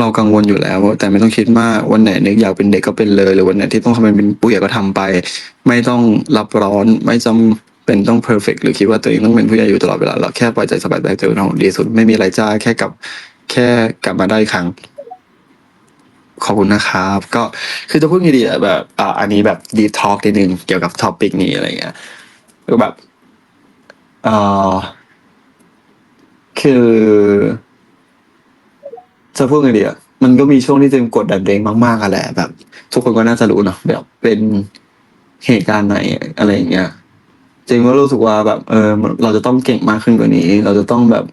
เรากังวลอยู่แล้ว แต่ไม่ต้องคิดมากวันไหนนึกอยากเป็นเด็กก็เป็นเลย หรือวันไหนที่ต้องทำเป็นผู้ใหญ่ก็ทำไป ไม่ต้องรับร้อนไม่จำเป็นต้องเพอร์เฟกหรือคิดว่าตัวเองต้องเป็นผู้ใหญ่อยู่ตลอดเวลาเราแค่ปล่อยใจสบายใจเจอเราดีสุดไม่มีอะไรจ้าแค่กลับแค่กลับมาได้ครั้งขอบคุณนะครับ ก็คือจะพูดไงดีอะแบบอ่าอันนี้แบบดีทอ l k นิดนึงเกี่ยวกับท็อปิกนี้อะไรเงี้ยก็แบบเอ่อคือ จะพูดไงดีอะมันก็มีช่วงที่เจมส์กดดันตัวเองมากๆอะแหละแบบ ทุกคนก็น่าจะรู้เนาะแบบเป็นเหตุการณ์ไหนอะไรอย่างเงี้ยเจมส์ก็รู้สึกว่าแบบเออเราจะต้องเก่งมากขึ้นกว่านี้ เราจะต้องแบบ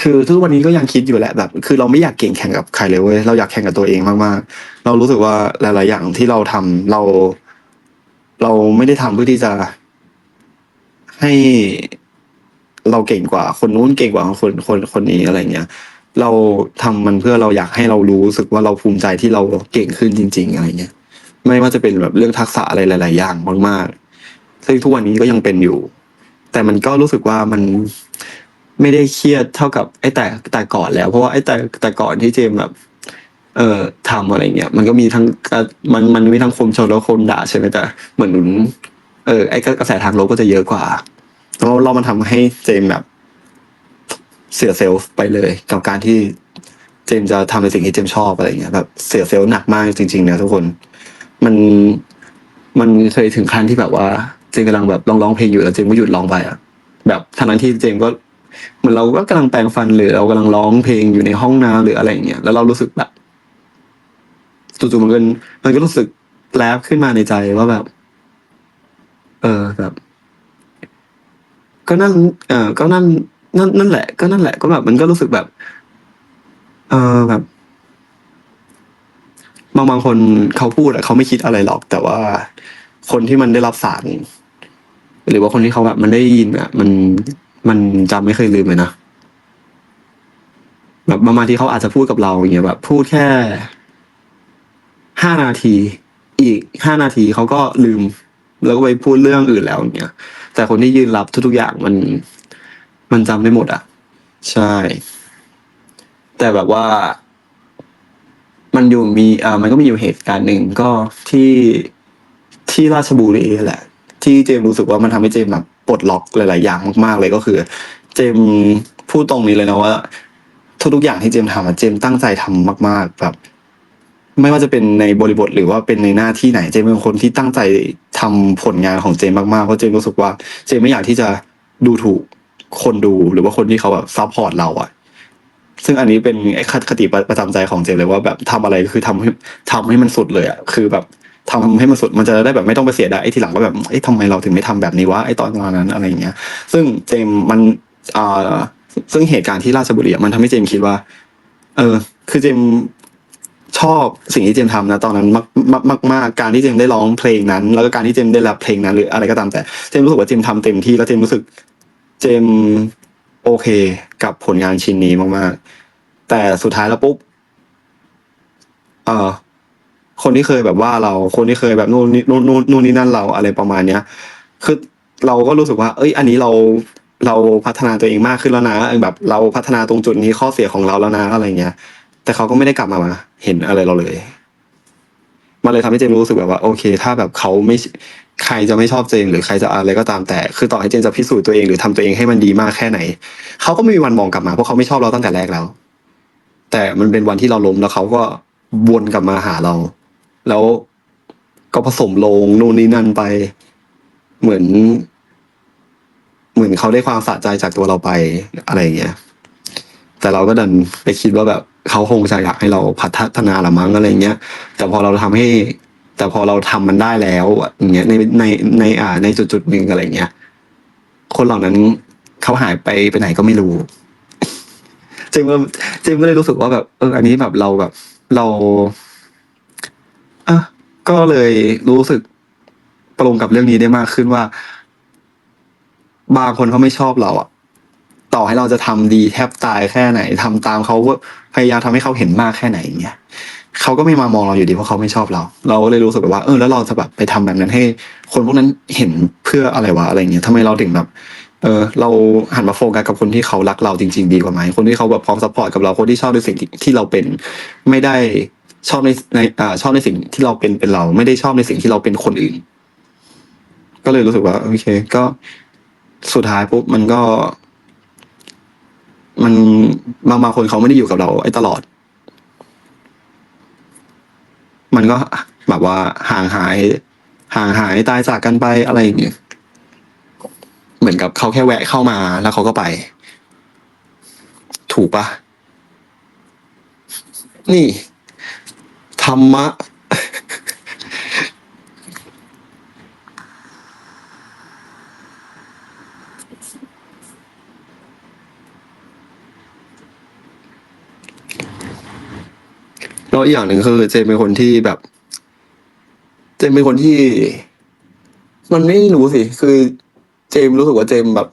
คือทุกวันนี้ก็ยังคิดอยู่แหละแบบ คือเราไม่อยากเก่งแข่งกับใครเลยเว้ยเราอยากแข่งกับตัวเองมากๆ เรารู้สึกว่าหลาย ๆ อย่างที่เราทำเรา เราไม่ได้ทำเพื่อที่จะ ให้เราเก่งกว่า คนนู้นเก่งกว่าคนคนคนนี้อะไรเงี้ย เราทำมันเพื่อเราอยากให้เรารู้สึกว่าเราภูมิใจที่เราเก่งขึ้นจริง ๆ อะไรเงี้ยไม่ว่าจะเป็นแบบเรื่องทักษะอะไรหลาย ๆ อย่างมากๆซึ่งทุกวันนี้ก็ยังเป็นอยู่ แต่มันก็รู้สึกว่ามันไม่ได้เครียดเท่ากับไอ้แต่แต่ก่อนแล้ว เพราะว่าไอ้แต่แต่ก่อนที่เจมแบบ เอ่อทำอะไรเงี้ยมันก็มีทั้งมันมันมีทั้งคมชมแล้วคมด่าใช่ไหมแต่เหมือนเออไอ้กระแสทางลบก็จะเยอะกว่าแล้วเรามันทำให้เจมแบบ เสียเซลล์ไปเลย กับการที่เจมจะทำในสิ่งที่เจมชอบอะไรเงี้ยแบบเสียเซลล์หนักมากจริงๆนะทุกคน มันมันเคยถึงขั้นที่แบบว่า เจมกำลังแบบร้องร้องเพลงอยู่แล้วเจมก็หยุดร้องไปอะแบบทันนั้นที่เจมก็เหมือนเราก็กำลังแปลงฟันหรือเรากำลังร้องเพลงอยู่ในห้องน้ำหรืออะไรเงี้ยแล้วเรารู้สึกแบบจู่ๆมันก็มันก็รู้สึกแลบขึ้นมาในใจว่าแบบ เออแบบ ก็นั่นเออก็นั่น นั่นนั่นแหละก็นั่นแหละก็แบบมันก็รู้สึกแบบ เออแบบบางบางคนเขาพูดอะเขาไม่คิดอะไรหรอก แต่ว่าคนที่มันได้รับสาร หรือว่าคนที่เขาแบบมันได้ยินอะมันมันจำไม่เคยลืมเลยนะแบบบางทีเขาอาจจะพูดกับเราอย่างเงี้ยแบบ พูดแค่ห้านาที อีกห้านาทีเขาก็ลืม แล้วก็ไปพูดเรื่องอื่นแล้วอย่างเงี้ยแต่คนที่ยืนรับทุกๆอย่างมัน มันจำได้หมดอะ ใช่ แต่แบบว่า มันอยู่มีอ่ามันก็มีอยู่เหตุการณ์หนึ่งก็ที่ที่ราชบุรีแหละ ที่เจมรู้สึกว่ามันทำให้เจมแบบปลดล็อกหลาย ๆ อย่างมาก ๆ เลยก็คือ เจมพูดตรงนี้เลยนะว่าทุกๆอย่างที่เจมทำอะเจมตั้งใจทำมาก ๆ แบบ ไม่ว่าจะเป็นในบริบทหรือว่าเป็นในหน้าที่ไหนเจมเป็นคนที่ตั้งใจทำผลงานของเจมมากๆเพราะเจมรู้สึกว่า เจมไม่อยากที่จะดูถูก คนดูหรือว่าคนที่เขาแบบซัพพอร์ตเราอะซึ่งอันนี้เป็นไอ้คติประจำใจของเจมเลยว่าแบบทำอะไรคือทำให้ทำให้มันสุดเลยอะคือแบบทำให้มันสุดมันจะได้แบบไม่ต้องไปเสียดายไอ้ทีหลังว่าแบบเอ้ทำไมเราถึงไม่ทำแบบนี้วะไอ้ตอนนั้นอะไรอย่างเงี้ย ซึ่งเจมมันอ่าซึ่งเหตุการณ์ที่ราชบุรีมันทำให้เจมคิดว่า เออ คือเจมชอบสิ่งที่เจมทำนะตอนนั้นมากมากมากมากการที่เจมได้ร้องเพลงนั้น แล้วก็การที่เจมได้รับเพลงนั้นหรืออะไรก็ตามแต่เจมรู้สึกว่าเจมส์ทำเต็มที่แล้วเจมรู้สึก เจมโอเคกับผลงานชิ้นนี้มากๆ แต่สุดท้ายแล้วปุ๊บเอ่อคนที่เคยแบบว่าเราคนที่เคยแบบนู่นนี่นู่นนู่นนู่นนี่นั่นเราอะไรประมาณเนี้ย คือเราก็รู้สึกว่า เอ้ย อันนี้เราเราพัฒนาตัวเองมากขึ้นแล้วนะแบบ เราพัฒนาตรงจุดนี้ข้อเสียของเราแล้วนะอะไรเงี้ย แต่เขาก็ไม่ได้กลับมาเห็นอะไรเราเลย มันเลยทำให้เจมรู้สึกแบบว่า โอเค ถ้าแบบเขาไม่ ใครจะไม่ชอบเจมหรือใครจะอะไรก็ตามแต่ คือต่อให้เจมจะพิสูจน์ตัวเองหรือทำตัวเองให้มันดีมากแค่ไหน เขาก็ไม่มีวันมองกลับมาเพราะเขาไม่ชอบเราตั้งแต่แรกแล้ว แต่มันเป็นวันที่เราล้มแล้วเขาก็วนกลับมาหาเรา แล้วก็ผสมลงนู่นนี่นั่นไป เหมือน เหมือนเขาได้ความสะใจจากตัวเราไปอะไรอย่างเงี้ยแต่เราก็ดันไปคิดว่าแบบเขาคงจะอยากให้เราพัฒนาละมั้งอะไรเงี้ย แต่พอเราทำให้ แต่พอเราทำมันได้แล้วอย่างเงี้ยในในในอ่า ในจุดจุดหนึ่งอะไรเงี้ย คนเหล่านั้นเขาหายไปไปไหนก็ไม่รู้เจมส์ก็เจมก็เลยรู้สึกว่าแบบเอออันนี้แบบเราแบบเราอะก็เลยรู้สึกปรงกับเรื่องนี้ได้มากขึ้นว่า บางคนเขาไม่ชอบเราอะต่อให้เราจะทำดีแทบตายแค่ไหนทำตามเขาพยายามทำให้เขาเห็นมากแค่ไหนอย่างเงี้ย เขาก็ไม่มามองเราอยู่ดีเพราะเขาไม่ชอบเรา เราก็เลยรู้สึกแบบว่าเออแล้วเราจะแบบไปทำแบบนั้นให้ คนพวกนั้นเห็นเพื่ออะไรวะอะไรเงี้ยทำไมเราถึงแบบเออเราหันมาโฟกัสกับคนที่เขารักเราจริง ๆ ดีกว่าไหมคนที่เขาแบบพร้อมซัพพอร์ตกับเราคนที่ชอบในสิ่งที่ที่เราเป็นไม่ได้ชอบในในอ่าชอบในสิ่งที่เราเป็นเป็นเรา ไม่ได้ชอบในสิ่งที่เราเป็นคนอื่น ก็เลยรู้สึกว่าโอเค ก็สุดท้ายปุ๊บมันก็ มันบางบางคนเขาไม่ได้อยู่กับเราไอ้ตลอด มันก็แบบว่าห่างหาย ห่างหายตายจากกันไปอะไรอย่างเงี้ยเหมือนกับเขาแค่แวะเข้ามาแล้วเขาก็ไป ถูกปะนี่ ธรรมะ แล้ว อีกอย่างหนึ่งคือเจมเป็นคนที่แบบ เจมเป็นคนที่ มันไม่รู้สิ คือเจมรู้สึกว่าเจมแบบ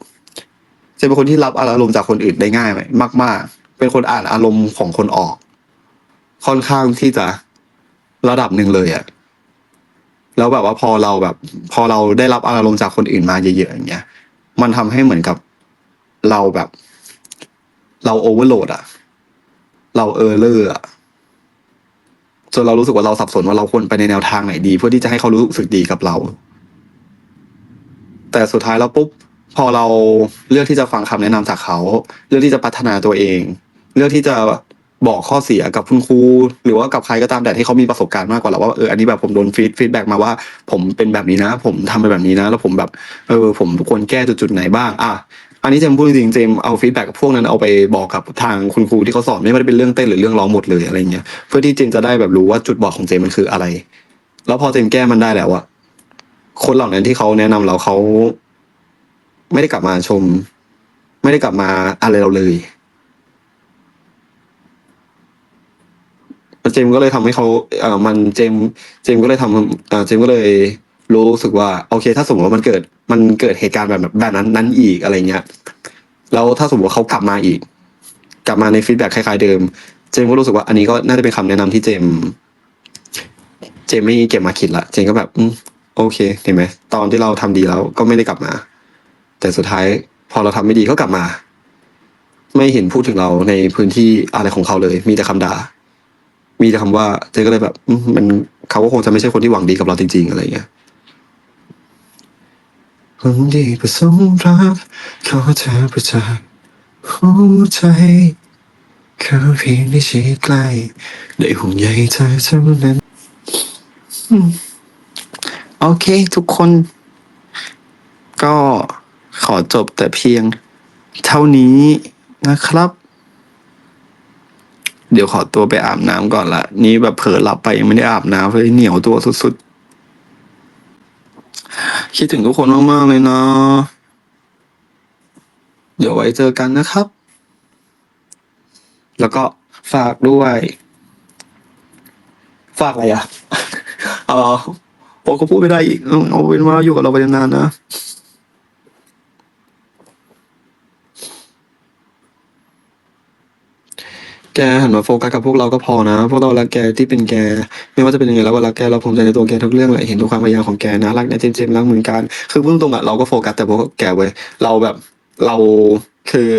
เจมเป็นคนที่รับอารมณ์จากคนอื่นได้ง่ายไหมมาก ๆ เป็นคนอ่านอารมณ์ของคนออก ค่อนข้างที่จะระดับหนึ่งเลยอะแล้วแบบว่าพอเราแบบ พอเราได้รับอารมณ์จากคนอื่นมาเยอะๆอย่างเงี้ย มันทำให้เหมือนกับเราแบบ เราโอเวอร์โหลดอะเราเออร์เลอร์อะ จนเรารู้สึกว่าเราสับสนว่าเราควรไปในแนวทางไหนดี เพื่อที่จะให้เขารู้สึกดีกับเรา แต่สุดท้ายแล้วปุ๊บพอเราเลือกที่จะฟังคำแนะนำจากเขา เลือกที่จะพัฒนาตัวเอง เลือกที่จะบอกข้อเสียกับคุณครูหรือว่ากับใครก็ตามแต่ที่เขามีประสบการณ์มากกว่าเราว่าเอออันนี้แบบผมโดนฟีดฟีดแบ็กมาว่า ผมเป็นแบบนี้นะ ผมทำไปแบบนี้นะ แล้วผมแบบเออผมควรแก้จุดจุดๆไหนบ้าง อะ อันนี้เจมส์พูดจริงๆเจมส์เอาฟีดแบ็กพวกนั้นเอาไปบอกกับทางคุณครูที่เขาสอนไม่ว่าจะเป็นเรื่องเต้นหรือเรื่องร้องหมดเลยอะไรเงี้ยเพื่อที่เจมส์จะได้แบบรู้ว่าจุดบอดของเจมส์มันคืออะไร แล้วพอเจมส์แก้มันได้แล้วอะคนเหล่านั้นที่เขาแนะนำเราเขาไม่ได้กลับมาชม ไม่ได้กลับมาอะไรเราเลยเจมส์ก็เลยทำให้เขาเอ่อมันเจมส์เจมส์ก็เลยทำเอ่อเจมส์ก็เลย รู้สึกว่าโอเค ถ้าสมมติว่ามันเกิดมันเกิดเหตุการณ์แบบแบบนั้นนั้นอีกอะไรเงี้ยแล้วถ้าสมมติว่าเขากลับมาอีก กลับมาในฟีดแบ็กคล้ายๆเดิม เจมก็รู้สึกว่าอันนี้ก็น่าจะเป็นคำแนะนำที่เจม เจมไม่เก็บมาคิดละเจมก็แบบ อืมโอเคเห็นไหมตอนที่เราทำดีแล้วก็ไม่ได้กลับมา แต่สุดท้ายพอเราทำไม่ดีก็กลับมา ไม่เห็นพูดถึงเราในพื้นที่อะไรของเขาเลย มีแต่คำด่ามีแต่คำว่าเจมก็เลยแบบมันเขาก็คงจะไม่ใช่คนที่หวังดีกับเราจริง ๆ อะไรเงี้ย คนดีประสงรักขอเธอประจักษ์หัวใจเขาเพียงได้ชิดใกล้ได้ห่วงใยเธอเท่านั้นโอเค ทุกคน ก็ขอจบแต่เพียงเท่านี้นะครับ เดี๋ยวขอตัวไปอาบน้ำก่อนละ นี่แบบเผลอหลับไปยังไม่ได้อาบน้ำเลยเหนียวตัวสุดๆ คิดถึงทุกคนมากๆเลยเนาะเดี๋ยวไว้เจอกันนะครับ แล้วก็ฝากด้วย ฝากอะไรอะ เออผมก็พูดไม่ได้อีก เอาเอาเป็นว่าอยู่กับเราไปนานๆนะ แกหันมาโฟกัสกับพวกเราก็พอนะ พวกเรารักแกที่เป็นแก ไม่ว่าจะเป็นยังไงเราก็รักแกเราภูมิใจในตัวแกทุกเรื่องเลยเห็นทุกความพยายามของแกนะรักนเจมส์เจมส์รักเหมือนกัน คือพูดตรงๆอะเราก็โฟกัสแต่พวกแกเว้ยเราแบบเราคือ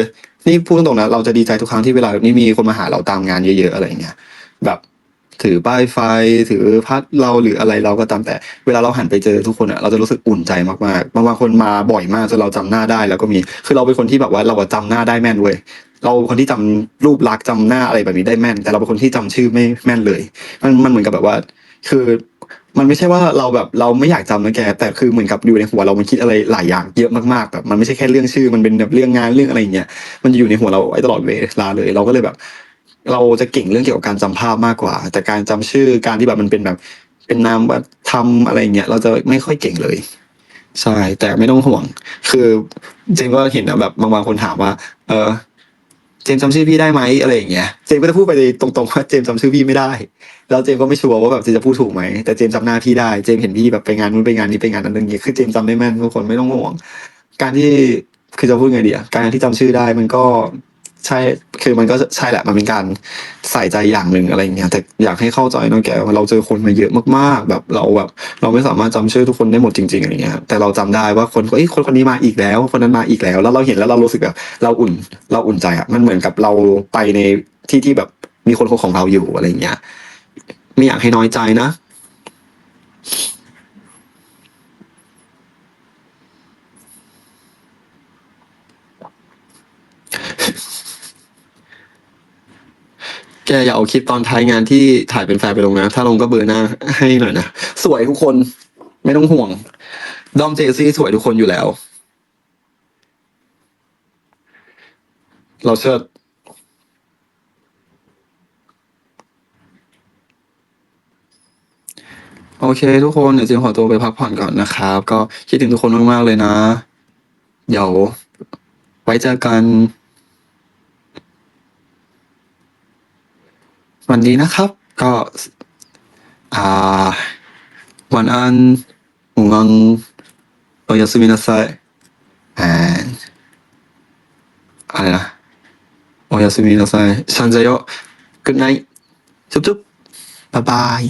นี่พูดตรงๆนะเราจะดีใจทุกครั้งที่เวลานี่มีคนมาหาเราตามงานเยอะๆอะไรอย่างเงี้ยแบบถือป้ายไฟถือพัดเราหรืออะไรเราก็ตามแต่เวลาเราหันไปเจอทุกคนอะเราจะรู้สึกอุ่นใจมากๆบางคนมาบ่อยมากจนเราจำหน้าได้แล้วก็มีคือเราเป็นคนที่แบบว่าเราอะจำหน้าได้แม่นเว้ย เราเป็นคนที่จำรูปลักษณ์จำหน้าอะไรแบบนี้ได้แม่น แต่เราเป็นคนที่จำชื่อไม่แม่นเลย มันมันเหมือนกับแบบว่า คือมันไม่ใช่ว่าเราแบบเราไม่อยากจำนะแก แต่คือเหมือนกับอยู่ในหัวเรามันคิดอะไรหลายอย่างเยอะมากๆแบบมันไม่ใช่แค่เรื่องชื่อมันเป็นแบบเรื่องงานเรื่องอะไรอย่างเงี้ยมันจะอยู่ในหัวเราไว้ตลอดเวลาเลย เราก็เลยแบบ เราจะเก่งเรื่องเกี่ยวกับการจำภาพมากกว่า แต่การจำชื่อการที่แบบมันเป็นแบบ เป็นนามแบบทำอะไรเงี้ยเราจะไม่ค่อยเก่งเลยใช่แต่ไม่ต้องห่วง คือเจมส์ก็เห็นนะแบบบางบางคนถามว่า เออ เจมจำชื่อพี่ได้ไหมอะไรอย่างเงี้ยเจมก็จะพูดไปตรงๆว่าเจมจำชื่อพี่ไม่ได้ แล้วเจมก็ไม่ชัวร์ว่าแบบเจมจะพูดถูกไหมแต่เจมจำหน้าพี่ได้เจมเห็นพี่แบบไปงานนู้นไปงานนี้ไปงานนั้นอย่างเงี้ยคือเจมจำได้แม่นทุกคนไม่ต้องห่วง การที่คือจะพูดไงดีอะการที่จำชื่อได้มันก็ ใช่คือมันก็ใช่แหละมันเป็นการใส่ใจอย่างหนึ่งอะไรเงี้ยแต่อยากให้เข้าใจนะแกว่าเราเจอคนมาเยอะมากๆ แบบเราแบบ เราไม่สามารถจำชื่อทุกคนได้หมดจริงๆอะไรเงี้ยแต่เราจำได้ว่าคนเอ้ยคนคนนี้มาอีกแล้ว คนนั้นมาอีกแล้ว แล้วเราเห็นแล้วเรารู้สึกแบบเราอุ่นเราอุ่นใจอะมันเหมือนกับเราไปในที่ที่แบบมีคนของเราอยู่อะไรเงี้ยไม่อยากให้น้อยใจนะ แกอย่าเอาคลิปตอนท้ายงานที่ถ่ายเป็นแฟนไปลงนะ ถ้าลงก็เบอร์หน้าให้หน่อยนะ สวยทุกคนไม่ต้องห่วง ดอมเจซี่สวยทุกคนอยู่แล้ว เราเชิดโอเค ทุกคนเดี๋ยวจิมขอตัวไปพักผ่อนก่อนนะครับ ก็คิดถึงทุกคนมาก ๆ เลยนะ เดี๋ยวไว้เจอกัน วันนี้นะครับ ก็อ่าวันอันอุงังโอยาสุมินาไซแอนอะไรนะโอยาสุมินาไซชันเจโย good night จุ๊บจุ๊บบ๊ายบาย